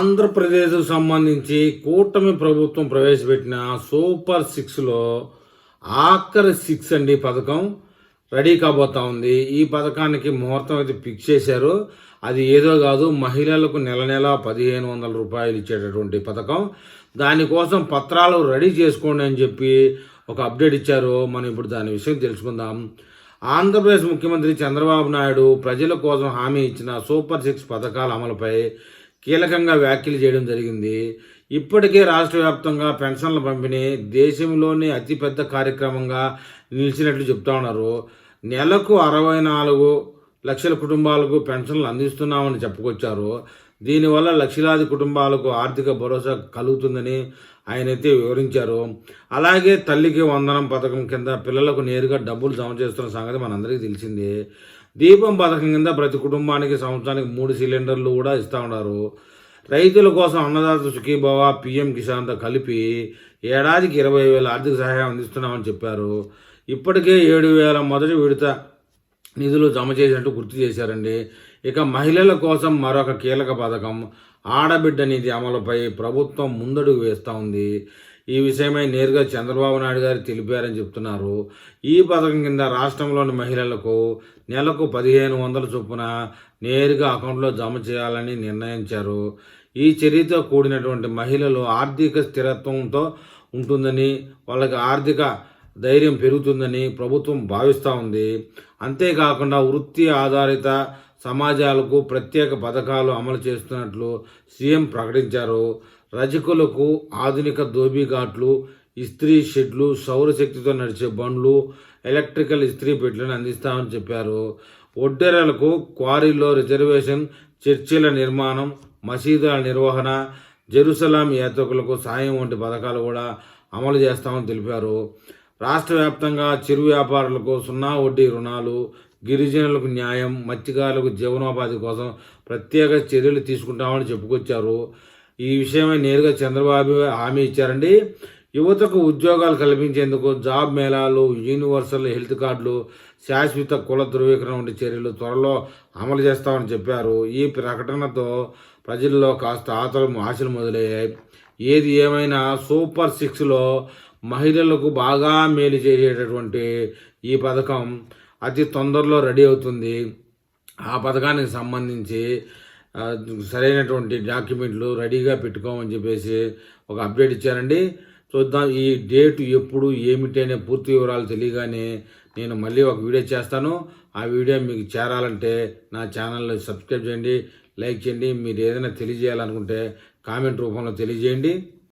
ఆంధ్రప్రదేశ్కు సంబంధించి కూటమి ప్రభుత్వం ప్రవేశపెట్టిన సూపర్ సిక్స్లో ఆఖరి సిక్స్ అండి ఈ పథకం. రెడీ కాబోతా ఉంది. ఈ పథకానికి ముహూర్తం అయితే ఫిక్స్ చేశారు. అది ఏదో కాదు మహిళలకు నెల నెల పదిహేను వందల రూపాయలు ఇచ్చేటటువంటి పథకం. దానికోసం పత్రాలు రెడీ చేసుకోండి అని చెప్పి ఒక అప్డేట్ ఇచ్చారు. మనం ఇప్పుడు దాని విషయం తెలుసుకుందాం. ఆంధ్రప్రదేశ్ ముఖ్యమంత్రి చంద్రబాబు నాయుడు ప్రజల కోసం హామీ ఇచ్చిన సూపర్ సిక్స్ పథకాల అమలుపై కీలకంగా వ్యాఖ్యలు చేయడం జరిగింది. ఇప్పటికే రాష్ట్ర వ్యాప్తంగా పెన్షన్ల పంపిణీ దేశంలోనే అతిపెద్ద కార్యక్రమంగా నిలిచినట్లు చెప్తా ఉన్నారు. నెలకు అరవై నాలుగు లక్షల కుటుంబాలకు పెన్షన్లు అందిస్తున్నామని చెప్పుకొచ్చారు. దీనివల్ల లక్షలాది కుటుంబాలకు ఆర్థిక భరోసా కలుగుతుందని ఆయనైతే వివరించారు. అలాగే తల్లికి వందనం పథకం కింద పిల్లలకు నేరుగా డబ్బులు జమ చేస్తున్న సంగతి మనందరికీ తెలిసిందే. దీపం పథకం కింద ప్రతి కుటుంబానికి సంవత్సరానికి మూడు సిలిండర్లు కూడా ఇస్తూ ఉన్నారు. రైతుల కోసం అన్నదాత సుఖీభవ పిఎం కిసాన్తో కలిపి ఏడాదికి ఇరవై వేల ఆర్థిక సహాయం అందిస్తున్నామని చెప్పారు. ఇప్పటికే ఏడు వేల మొదటి విడత నిధులు జమ చేసినట్టు గుర్తు చేశారండి. ఇక మహిళల కోసం మరొక కీలక పథకం ఆడబిడ్డ నిధి అమలుపై ప్రభుత్వం ముందడుగు వేస్తూ ఉంది. ఈ విషయమై నేరుగా చంద్రబాబు నాయుడు గారు తెలిపారని చెప్తున్నారు. ఈ పథకం కింద రాష్ట్రంలోని మహిళలకు నెలకు పదిహేను వందల చొప్పున నేరుగా అకౌంట్లో జమ చేయాలని నిర్ణయించారు. ఈ చర్యతో కూడినటువంటి మహిళలు ఆర్థిక స్థిరత్వంతో ఉంటుందని వాళ్ళకి ఆర్థిక ధైర్యం పెరుగుతుందని ప్రభుత్వం భావిస్తూ ఉంది. అంతేకాకుండా వృత్తి ఆధారిత సమాజాలకు ప్రత్యేక పథకాలు అమలు చేస్తున్నట్లు సీఎం ప్రకటించారు. రజకులకు ఆధునిక దోబీఘాట్లు ఇస్త్రీ షెడ్లు సౌరశక్తితో నడిచే బండ్లు ఎలక్ట్రికల్ ఇస్త్రీ పెట్లను అందిస్తామని చెప్పారు. ఒడ్డెరలకు క్వారీలో రిజర్వేషన్ చర్చిల నిర్మాణం మసీదుల నిర్వహణ జెరూసలాం యాత్రికులకు సాయం వంటి పథకాలు కూడా అమలు చేస్తామని తెలిపారు. రాష్ట్ర వ్యాప్తంగా చిరు వ్యాపారులకు సున్నా వడ్డీ రుణాలు గిరిజనులకు న్యాయం మత్స్యకారులకు జీవనోపాధి కోసం ప్రత్యేక చర్యలు తీసుకుంటామని చెప్పుకొచ్చారు. ఈ విషయమై నేరుగా చంద్రబాబు హామీ ఇచ్చారండి. యువతకు ఉద్యోగాలు కల్పించేందుకు జాబ్ మేళాలు యూనివర్సల్ హెల్త్ కార్డులు శాశ్వత కుల ధృవీకరణ వంటి చర్యలు త్వరలో అమలు చేస్తామని చెప్పారు. ఈ ప్రకటనతో ప్రజల్లో కాస్త ఆతలు ఆశలు మొదలయ్యాయి. ఏది ఏమైనా సూపర్ సిక్స్లో మహిళలకు బాగా మేలు చేసేటటువంటి ఈ పథకం అతి తొందరలో రెడీ అవుతుంది. ఆ పథకానికి సంబంధించి సరైనటువంటి డాక్యుమెంట్లు రెడీగా పెట్టుకోమని చెప్పేసి ఒక అప్డేట్ ఇచ్చారండి. చూద్దాం ఈ డేట్ ఎప్పుడు ఏమిటి అనే పూర్తి వివరాలు తెలియగానే నేను మళ్ళీ ఒక వీడియో చేస్తాను. ఆ వీడియో మీకు చేరాలంటే నా ఛానల్ని సబ్స్క్రైబ్ చేయండి లైక్ చేయండి. మీరు ఏదైనా తెలియజేయాలనుకుంటే కామెంట్ రూపంలో తెలియజేయండి.